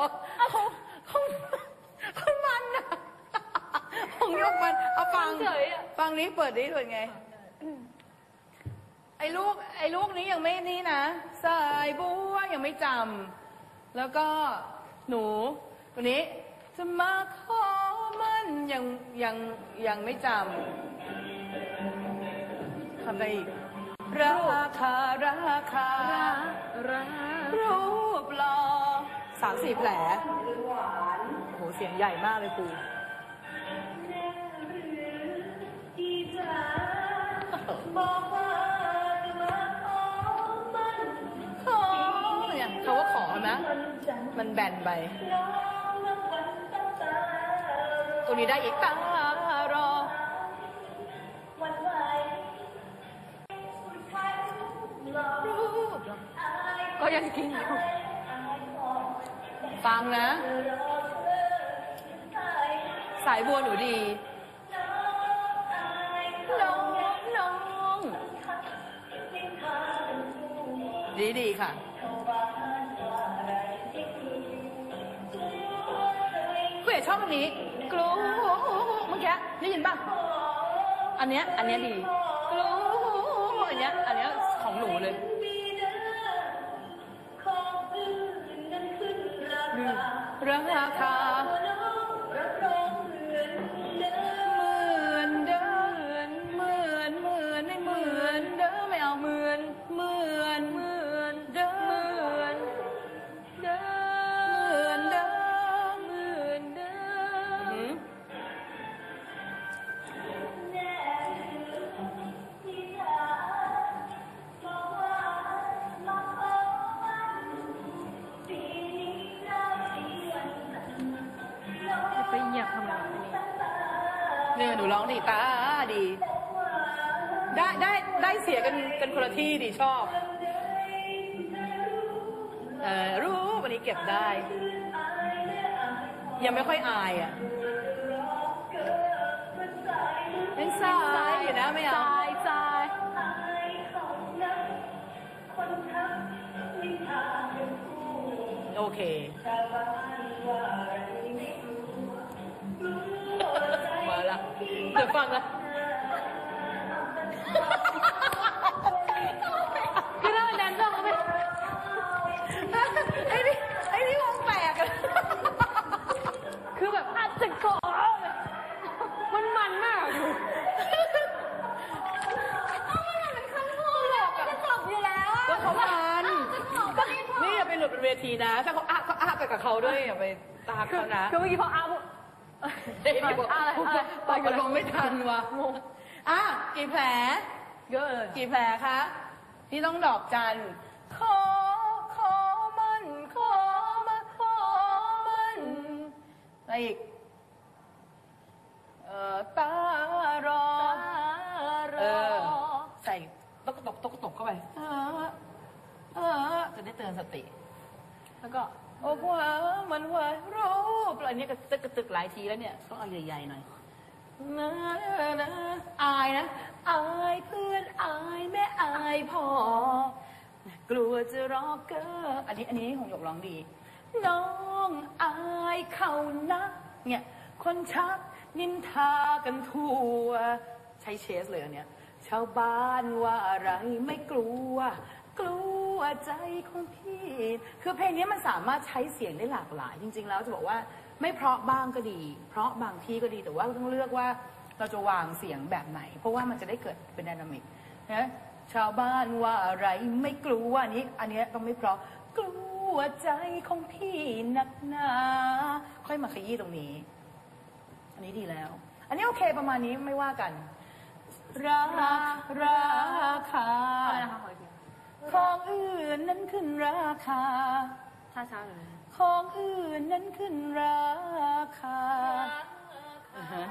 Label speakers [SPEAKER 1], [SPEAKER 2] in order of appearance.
[SPEAKER 1] เขาเขาเขามันอะของยกมันเอาฟัง
[SPEAKER 2] เฉยอะ
[SPEAKER 1] ฟังนี้เปิดนี้เปิดไง ไอ้ลูกไอ้ลูกนี้ยังไม่นี่นะสายบัวยังไม่จำแล้วก็หนูตัวนี้จะมาขอมันยังยังยังไม่จำทำอะไรอีกราคาราคา
[SPEAKER 2] รัก
[SPEAKER 1] รูปหล่อ สามสี่แผลโหเสียงใหญ่มากเลยครูขอเนี่ยเขาว่าขอนะ มันแบนไป ตัวนี้ได้อีกตารอรูปหล่อก็ยังกินอยู่ ฟังนะ สายบัวหนูดีน้องน้องดีดีค่ะกูอยากชอบอันนี้กลูเมื่อกี้ได้ยินป่ะอันเนี้ยอันเนี้ยดีกลูอันเนี้ยอันเนี้ยของหนูเลย ราคา
[SPEAKER 2] จะไปเหยียบทำไม
[SPEAKER 1] เนี่ยหนูร้องดีตาดี ได้ได้ได้เสียกันกันคนละที่ดีชอบเออรู้วันนี้เก็บได้ ยังไม่ค่อยอายอะยังสายอยู่นะไม่เอา
[SPEAKER 2] ตายตาย
[SPEAKER 1] โอเคมา ละเดี๋ยวฟังนะ
[SPEAKER 2] คือถ้ามันแดนเซอร์เขาไม่
[SPEAKER 1] ไอ้นี่ไอ้นี่วงแปลกอะ
[SPEAKER 2] คือแบบอัดจะกอมันมันมากอยู่
[SPEAKER 1] จะจบอยู่แล้วก็เขามันนี่อย่าไปหลุดบนเวทีนะ ถ้าเขาอ้าก็อ้าไปกับเขาด้วยอย่าไปตามเขานะ
[SPEAKER 2] คือเมื่อกี้พออาบุ
[SPEAKER 1] เดี๋ยว
[SPEAKER 2] อะไรอะไร
[SPEAKER 1] ตอบกันลงไม่ทันวะอะกี่แผล
[SPEAKER 2] เยอะเลย
[SPEAKER 1] กี่แผลคะนี่ต้องดอกจัน ขอ ขอมัน ขอมาขอมันอะไรอีก เอ่อตารอเออใส่ตกตกตกตกเข้าไป เออ เออ จะได้เตือนสติ แล้วก็ โอ้ว่ามันว่ารูปอะไรเนี่ยกระตึกกระตึกหลายทีแล้วเนี่ยต้องเอาใหญ่ๆหน่อยนะนะอายนะอายเพื่อนอายแม่อายพ่อกลัวจะรอเกออันนี้อันนี้ของหยกร้องดี น้องอายเขานะเนี่ยคนชักนินทากันทั่ว ใช้เชสเลยอันเนี้ยชาวบ้านว่าอะไรไม่กลัว กลัว ใจของพี่ คือเพลงนี้มันสามารถใช้เสียงได้หลากหลาย จริง ๆ แล้วจะบอกว่าไม่เพราะบ้างก็ดี เพราะบางที่ก็ดีแต่ว่าต้องเลือกว่าเราจะวางเสียงแบบไหน เพราะว่ามันจะได้เกิดเป็นดินามิกนะชาวบ้านว่าอะไรไม่กลัวอันนี้ อันนี้ต้องไม่เพราะกลัวใจของพี่นักหนา ค่อยมาขยี้ตรงนี้ อันนี้ดีแล้ว อันนี้โอเคประมาณนี้ไม่ว่ากันราราคา
[SPEAKER 2] อะไรนะคะ ขออีกที
[SPEAKER 1] ของอื่นนั้นขึ้นราคา
[SPEAKER 2] ช้าช้าๆเลย
[SPEAKER 1] ของอื่นนั้นขึ้นราคา อ่าฮะ